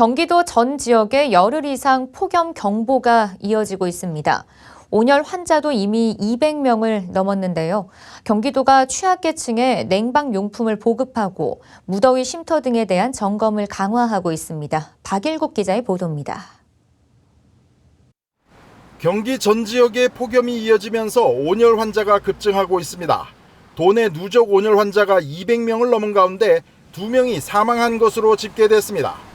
경기도 전 지역에 열흘 이상 폭염 경보가 이어지고 있습니다. 온열 환자도 이미 200명을 넘었는데요. 경기도가 취약계층에 냉방 용품을 보급하고 무더위 쉼터 등에 대한 점검을 강화하고 있습니다. 박일국 기자의 보도입니다. 경기 전 지역에 폭염이 이어지면서 온열 환자가 급증하고 있습니다. 도내 누적 온열 환자가 200명을 넘은 가운데 2명이 사망한 것으로 집계됐습니다.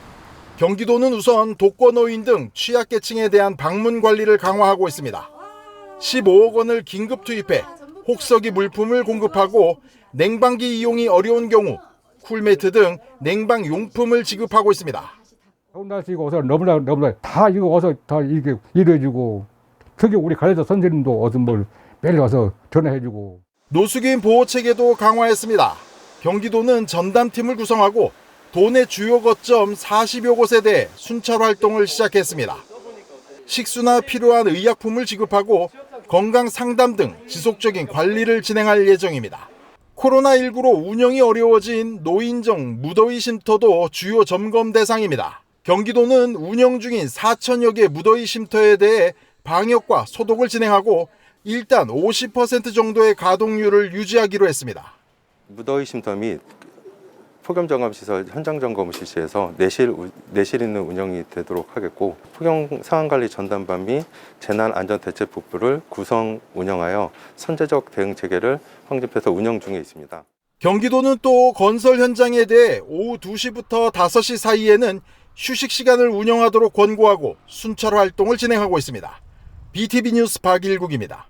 경기도는 우선 독거노인 등 취약계층에 대한 방문 관리를 강화하고 있습니다. 15억 원을 긴급 투입해 혹서기 물품을 공급하고 냉방기 이용이 어려운 경우 쿨매트 등 냉방 용품을 지급하고 있습니다. 더운 날씨고 어서 너무나 너무나 다 이거 어서 다 이게 이래주고 특히 우리 가르쳐 선생님도 어서 뭘 매일 와서 전화해주고 노숙인 보호 체계도 강화했습니다. 경기도는 전담팀을 구성하고 도내 주요 거점 40여 곳에 대해 순찰 활동을 시작했습니다. 식수나 필요한 의약품을 지급하고 건강 상담 등 지속적인 관리를 진행할 예정입니다. 코로나19로 운영이 어려워진 노인정 무더위 쉼터도 주요 점검 대상입니다. 경기도는 운영 중인 4천여 개 무더위 쉼터에 대해 방역과 소독을 진행하고 일단 50% 정도의 가동률을 유지하기로 했습니다. 무더위 쉼터 및 폭염 점검 시설 현장 점검을 실시해서 내실 우- 내실 있는 운영이 되도록 하겠고 폭염 상황 관리 전담반 및 재난 안전 대책부를 구성 운영하여 선제적 대응 체계를 확립해서 운영 중에 있습니다. 경기도는 또 건설 현장에 대해 오후 2시부터 5시 사이에는 휴식 시간을 운영하도록 권고하고 순찰 활동을 진행하고 있습니다. BTV 뉴스 박일국입니다.